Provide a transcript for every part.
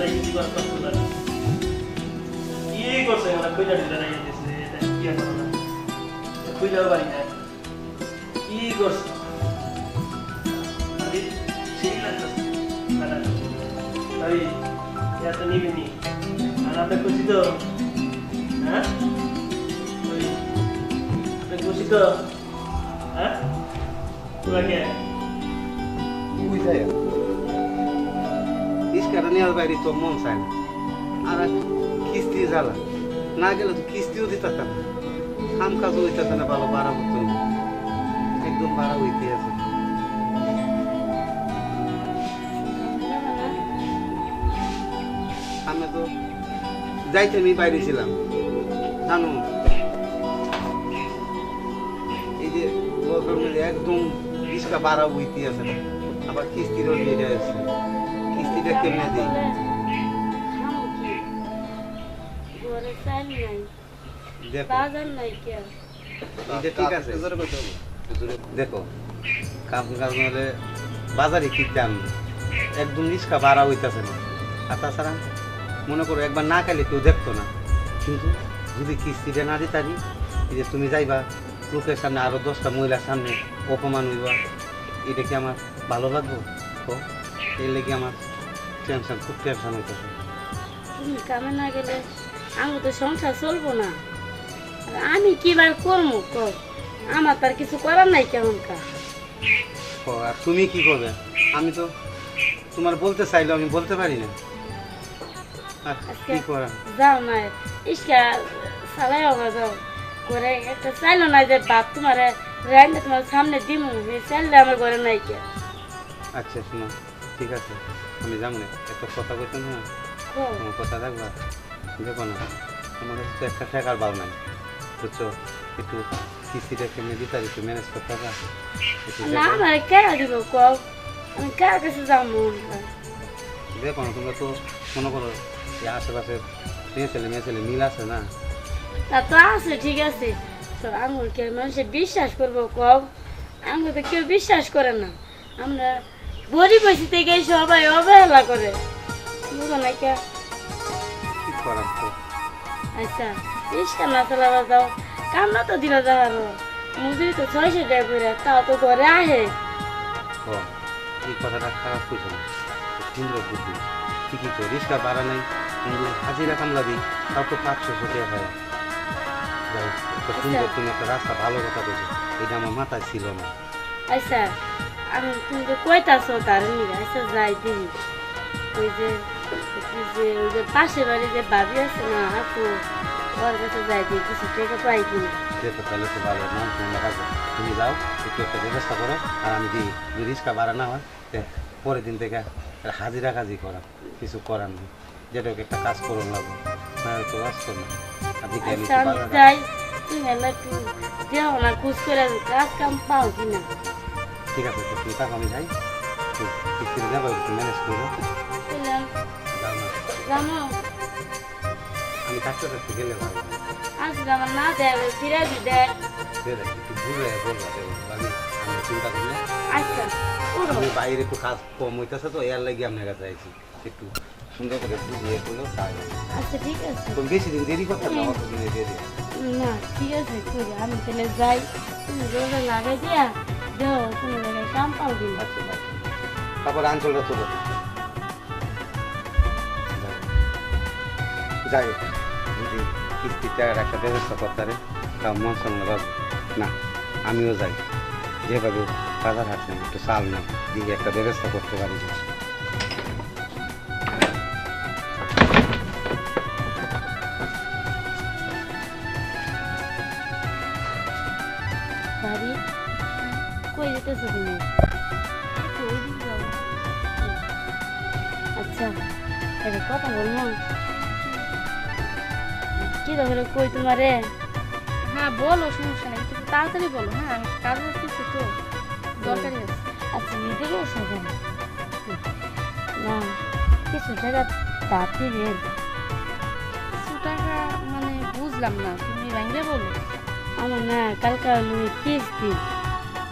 কষ্ট লাগে কি করছে আমরা খুঁজা ঢুলে রাখি দিয়েছে এটা কি না না। কি করছে? আরে, সেই তো নিবিনি আর আপনি খুশি তো? হ্যাঁ? আপনি খুশি তো? হ্যাঁ? তোমাকে বুঝাই রিস্কাটা নেওয়ার বাইরে তো মন চায় না। আর কিস্তি জ্বালা। না গেলে তো কিস্তিও দিতে না। কাম কাজও হইতেছে না, ভালো ভাড়া হতো একদম বাড়া হইতে আছে। আমি তো যাইতে আমি বাইরে ছিলাম। জানো? এই যে একদম রিস্কা ভাড়া হইতে আছে আবার কিস্তিরও দিয়ে আছে কিস্তিটা কেমনে দিই? দেখো। এটা কাজ হলে বাজারে কি দাম? একদম রিক্সা ভাড়া হইতেছে না। আর তাছাড়া মনে করো একবার না খেলে কেউ দেখতো না। কিন্তু যদি কিস্তিটা না দিতারি এই যে তুমি যাইবা লোকের সামনে আরও দশটা মহিলার সামনে অপমান হইবা এটা কি আমার ভালো লাগবে? তো এর লেগে আমার টেনশন খুব টেনশন হইতেছে। তুমি কামে না গেলে আমি তো সংসার চলবো না। আর আমি কি বার করব কর আমার তার কিছু করার নাই কেমন কা ও, আর তুমি কি করবে? আমি তো তোমার বলতে চাইলেও আমি বলতে পারি না। আর কি করা যাও না ইসকা সালাই হবে যাও। করে একটা চাইলো না যে বাপ তোমার রান্না তোমার সামনে দিমু এই চাইলে আমার ঘরে নাই কে। আচ্ছা শোনো ঠিক আছে। আমি যাব না। একটা কথা বলতাম না। তোমার কথা রাখবা? দেখো না আমার তো একটা টাকার বাল নাই বুঝছ? একটু কিস্তিটা কেমনি দিতে একটু ম্যানেজ করতে পারবা না দেখো। আমার কে দিব কও? আমি কার কাছে যাব দেখো না তোমরা তো মনে করো এই আশেপাশে মেয়ে ছেলে মেয়ে ছেলে মিল আছে না? তা তো আছে ঠিক আছে। তো আঙুরকে মানুষে বিশ্বাস করব কও? আঙুর তো কেউ বিশ্বাস করে না। আমরা গরিব হয়েছি থেকে সবাই অবহেলা করে। বুঝো না কে? কি করার তো? আচ্ছা রিস্কা না চালাবা যাও। কামনা তো দিলা যাওয়ার মজুরি তো ছয়শো টাকা করে তাও তো ঘরে আহে। এই কথাটা খারাপ করছে না। সুন্দর বুদ্ধি। ঠিকই তো রিক্সা ভাড়া নাই কিন্তু হাজিরা কামলা দিই তাও তো পাঁচশো টাকা হয়। সুন্দর তুমি একটা রাস্তা ভালো কথা বলছো। এটা আমার মাথায় ছিল না। আচ্ছা আমি তুমি তো কইতাছো তার নিয়ে আচ্ছা যাই দিই। ওই যে যে ওই যে পাশে বাড়ি যে বাবি আছে না আপু ওর কাছে যাই দিই কিছু টাকা পাই কিনা। দেখো তাহলে তো ভালো নাম তুমি লাগাবো তুমি যাও একটু একটা ব্যবস্থা করো আর আমি দিই। যদি রিক্সা না হয় পরের দিন থেকে হাজিরা কাজই করা কিছু করার নেই যেটা একটা কাজ করুন লাগবো না তো আসতো না। আমি আচ্ছা যাই তুমি একটু দেও না খুঁজ করে কাজ কাম পাও কিনা। ঠিক আছে তো তুমি থাকো আমি যাই। কিস্তিতে যাব একটু ম্যানেজ করব আমি থাকতে থাকতে গেলে ভালো। আজকে আমার না ফিরে করলে আচ্ছা বাইরে একটু কাজ কম হইতেছে তো এর লাগে আপনার কাছে আইছি। একটু সুন্দর করে বুঝিয়ে করলেও তাই আচ্ছা ঠিক আছে। বেশি দিন দেরি করতে না দেরি। না ঠিক আছে আমি তাহলে যাই। লাগাই দিয়া দেও আঞ্চল তারপরে আঞ্চলটা চলো যাই হোক, যদি কিস্তির একটা ব্যবস্থা করতে পারে, তা মন সঙ্গে না, আমিও যাই। যেভাবে বাজার হাট নেই, একটু চাল নেই, দিয়ে একটা ব্যবস্থা করতে পারি। কথা বলব কি ধরে কই তোমারে হ্যাঁ বলো সমস্যা নেই একটু তাড়াতাড়ি বলো হ্যাঁ আমি কাজ করতেছি তো দরকারি আছে আচ্ছা এদিকে এসো? না কিছু টাকা তাড়াতাড়ি রেল কিছু টাকা মানে বুঝলাম না তুমি ভাঙলে বলো আমার না কালকে আমি কিস্তি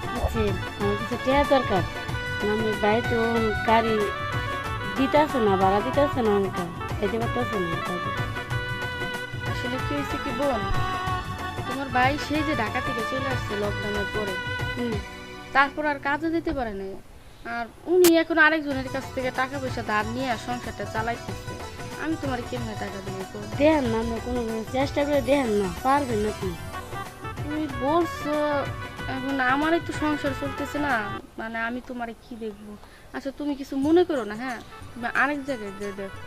বুঝছেন আমার কিছু টাকা দরকার আমি বাড়িতে গাড়ি দিতেছে না ভাড়া দিতেছে না অনেক। খাইতে পারতেছে না। আসলে কি হয়েছে কি বোন তোমার ভাই সেই যে ঢাকা থেকে চলে আসছে লকডাউনের পরে। হুম। তারপর আর কাজও দিতে পারে না আর উনি এখন আরেকজনের কাছ থেকে টাকা পয়সা ধার নিয়ে আর সংসারটা চালাইতেছে। আমি তোমার কেমনে টাকা দেবো কো? দেখেন না আমরা কোনো চেষ্টা করে দেখেন না পারবেন না তুমি বলছো এখন আমার একটু সংসার চলতেছে না। মানে আমি তোমারে কি দেখব? আচ্ছা তুমি কিছু মনে করো না হ্যাঁ? তুমি আরেক জায়গায় দিয়ে দেখো।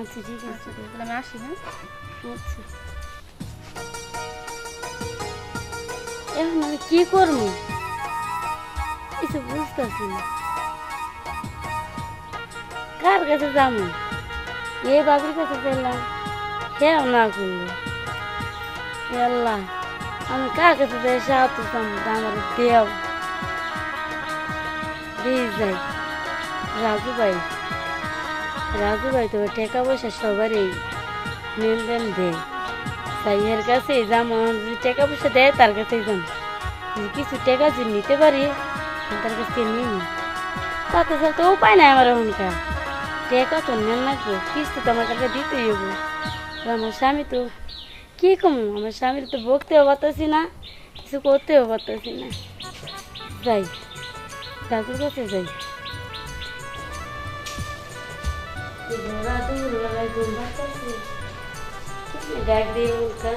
আচ্ছা ঠিক আছে। আচ্ছা তাহলে আমি আসি হ্যাঁ? আচ্ছা। এখন আমি কি করব? কিছু বুঝতেছি না। কার কাছে যাব? এই বাবির কাছে গেলাম কেউ না করল। এ আল্লাহ। আমি কার কাছে যাই সাহায্য চাবো আমার দেও। দিয়ে যাই রাজু ভাই রাজু ভাই তো টাকা পয়সা সবারই লেনদেন দেয় তাই এর কাছে যেমন যদি টাকা পয়সা দেয় তার কাছেই যাম। যদি কিছু টাকা যদি নিতে পারি তার কাছ নিই তাতে তো উপায় নাই আমার এখনকার। টাকা তো নেন লাগবো, কিস্তি তো আমার কাছে দিতেই হব। আমার স্বামী তো কি কম? আমার স্বামীর তো বকতেও পারতেছি না, কিছু করতেও পারতেছি না। যাই রাজুর কাছে যাই। ডাক দিয়ে উল্কা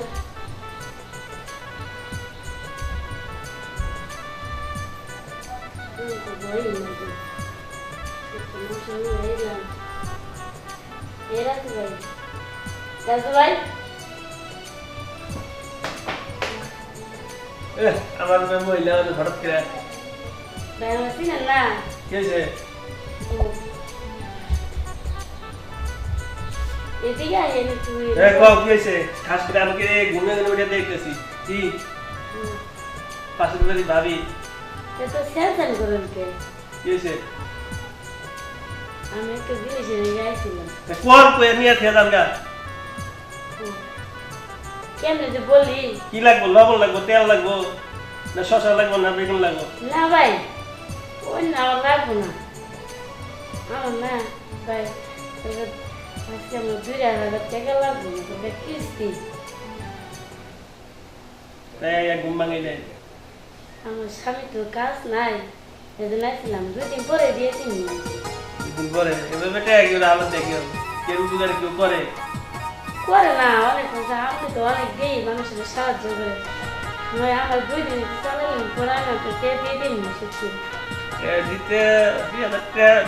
ভাই। আমার মেয়ে মহিলা হলো হঠাৎ করে ভাই আমার চিনেন না কি এদিকে আইনি তুই এ কও কি হয়েছে? খাস করে আমি কে ঘুমে ঘুমে দেখতেছি? কি? পাশের বাড়ি ভাবি। তো স্যানসান করেন কে কি হয়েছে? আমি একটা জিনিস নিয়ে কোন কয়ে নিয়ে খেলাম গা কেমনে যে বলি? কি লাগবো? লবণ লাগবো? তেল লাগবো? না শশা লাগবো না বেগুন লাগবো? না ভাই ওই না আমার লাগবো না। আমার না ভাই তবে আজকে আমার দুই হাজার টাকা লাগবো না তবে কিস্তি। তাই ঘুম দেয়। আমার স্বামী তো কাজ নাই সেদিন আসছিলাম দুই দিন পরে দিয়েছি দুদিন পরে? এভাবে টাকা কেউ আবার দেখি কেউ রোজগার কেউ করে। করে না অনেক আপনি তো অনেক দিই মানুষের সাহায্য করে নয় আমার দুই দিন চালালেন পরে আমি তো কে দিয়ে দিন এ দিতে দুই হাজার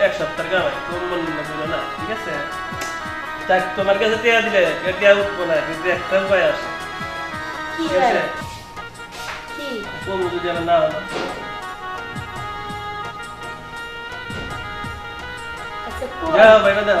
এক সপ্তাহ কামাই তোর মন না করো না ঠিক আছে যাক তোমার কাছে টাকা দিলে টাকা উঠবো না কিন্তু একটা উপায় আছে ঠিক আছে ভাই কি কমু যদি না হলো আচ্ছা কোন দেহ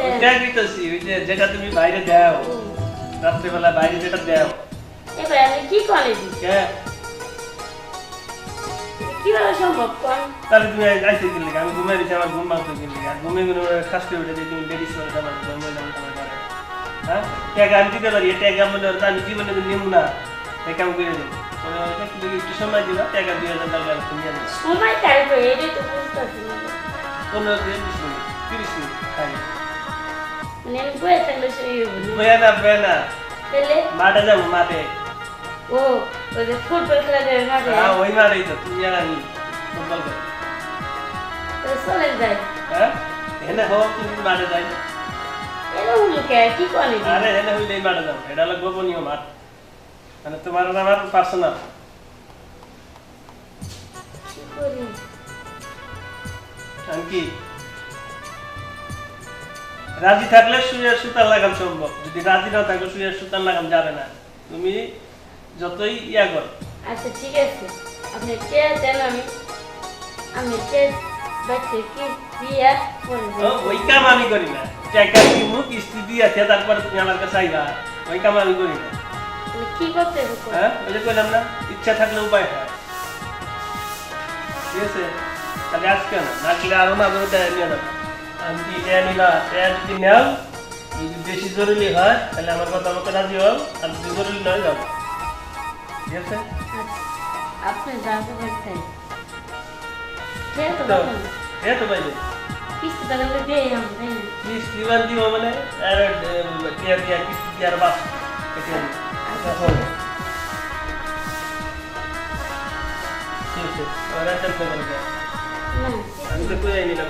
ওইটাই দিতেছি ওই যে যেটা তুমি বাইরে দাও রাত্রেবেলা বাইরে যেটা দাও। এবার আমি কি করে দিই? কীভাবে সম্ভব? কোন। তাহলে তুমি আইসে গেলে আমি ঘুমিয়ে দিচ্ছি আমার ঘুম ভাঙতে গেলে আর ঘুমিয়ে ঘুমিয়ে খাস উঠে দিয়ে তুমি লেডিস করে আমার ঘুম যাবে তোমার ঘরে হ্যাঁ? ট্যাগ আমি দিতে পারি ট্যাগ আমি জীবনে নিব না। তাই কাম করে দেবো। ওইটা একটু একটু সময় দিবা টাকা দুই হাজার টাকা আমি সময় কাটবে এটাই তো বুঝতেছি পনেরো থেকে বিশ মিনিট তিরিশ মিনিট খাই না বয়া না তাহলে মাঠে যাব মাঠে ও ওই যে ফুটবল খেলা যাবে মাঠে হ্যাঁ ওই মাঠেই তো তুমি আর আমি ফুটবল করি তো চলে যায় হ্যাঁ এনে হোক তুমি মাঠে যাই কি করে আরে এনে হইলে এই মাঠে যাব এটা হলো গোপনীয় মাঠ মানে তোমার আর আমার পার্সোনাল কি করি আমি কি রাজি থাকলে শুয়ে সুতার লাগাম সম্ভব। যদি রাজি না থাকলে শুয়ে সুতার লাগাম যাবে না। তুমি যতই ইয়া কর। আচ্ছা ঠিক আছে। আপনি কে দেন আমি। আমি কে বাচ্চা কি দিয়া ওই কাম আমি করি না। টাকা দিমু কিস্তি দিয়ে আছে তারপরে তুমি আমার কাছে আইবা। ওই কাম আমি করি না। মানে কি করতে হ্যাঁ ওই যে কইলাম না ইচ্ছা থাকলে উপায় হয়। ঠিক আছে? তাহলে আজকে না নাকলে আরও মাঝে মধ্যে নিয়ে যাব। আমি কি এটা নিলা এটা যদি নেও যদি বেশি জরুরি হয় তাহলে আমার কথা মতো রাজি হও আর যদি জরুরি নয় যাব ঠিক আছে? আচ্ছা, আপনি যা করবেন তাই ঠিক আছে তো বাবা? এ তো বাইরে কিস্তি তাহলে ওকে দিয়ে আমি তাই না? কিস্তি বান দিব মানে আর টিয়া টিয়া কিস্তি দিয়ে আর বাস এটা আচ্ছা। হোক ঠিক আছে আর একটা খবর দেয় না আমি তো কই নিলাম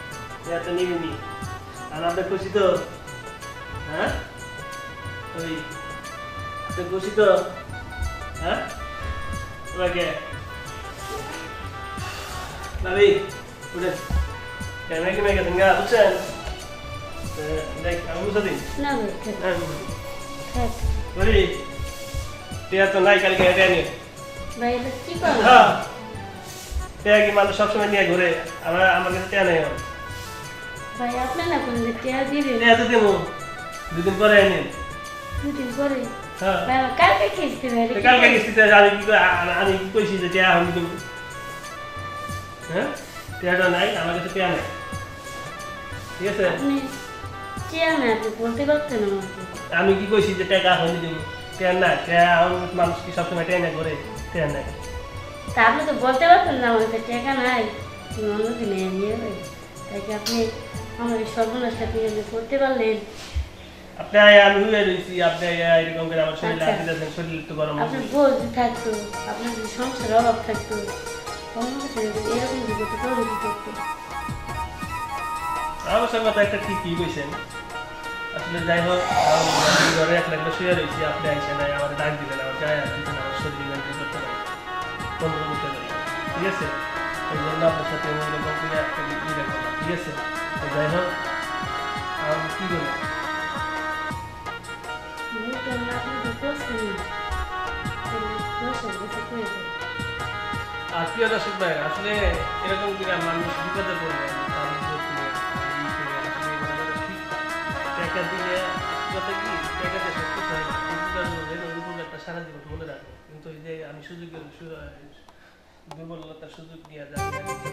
এত নিবি নি আর আপনি খুশি তো? হ্যাঁ? ভাবি আপনি খুশি তো? হ্যাঁ? তোমাকে? ভাবি উঠে। ক্যামেরা কি মেয়ে গা বুঝছেন দেখ আমি বুঝা দিন না থাক, হ্যাঁ টিয়া তো নাই কালকে এটা নিয়ে ভাই এটা কি করব হ্যাঁ। টিয়া কি মানুষ সবসময় নিয়ে ঘুরে? আমার আমার কাছে টিয়া নেই। ভাই আপনি না করলে টিয়া দিবেন? টিয়া তো দেবো। দুদিন পরে নিন দুদিন পরে? হ্যাঁ। কালকে কিস্তি ভাই এটা তো কি কালকে কিস্তিতে আমি কি আমি কি কইছি যে টিয়া আমি দেবো? হ্যাঁ? টিয়াটা নাই আমার কাছে টিয়া নাই। ঠিক আছে? আপনি টিয়া না আপনি বলতে পারতেন আমাকে। আমি কি কইছি যে টাকা এখন দেবো? টিয়া নাই টিয়া মানুষ কি সবসময় টিয়া ঘুরে? টিয়া নাই। তা আপনি তো বলতে পারতেন না আমার কাছে টাকা নাই। নিয়ে তাই কি আপনি আমার এই সর্বনাশটা আপনি যদি করতে পারলেন। আপনি আয়- হয়ে রয়েছি আপনি এরকম করে আমার শরীরে আচ্ছা। হাত শরীর একটু গরম আপনার যদি থাকতো আপনার যদি সংসার অভাব থাকতো যদি এরকম যদি করতে কি করতো। অবশ্য কথা একটা ঠিকই কইছেন। আসলে যাই হোক ঘরে এক লাগলে শুয়ে রয়েছি আপনি আইসেন নাই আমার ডাক দিলেন আমার গায়ে হাত আমার শরীর করতে পারি কন্ট্রোল করতে পারি ঠিক আছে? এই জন্য আপনার সাথে আমি এরকম করে একটা ই রাখব না, ঠিক আছে যাই হোক আমি কি আর প্রিয় দর্শক ভাই আসলে এরকম করে মানুষ বিপদে। টাকা দিলে কথা কি টাকা দিয়ে সব কিছু হয় না সারা জীবন মনে রাখবেন কিন্তু এই যে আমি সুযোগের সু- দুর্বলতার সুযোগ নিয়ে যাচ্ছি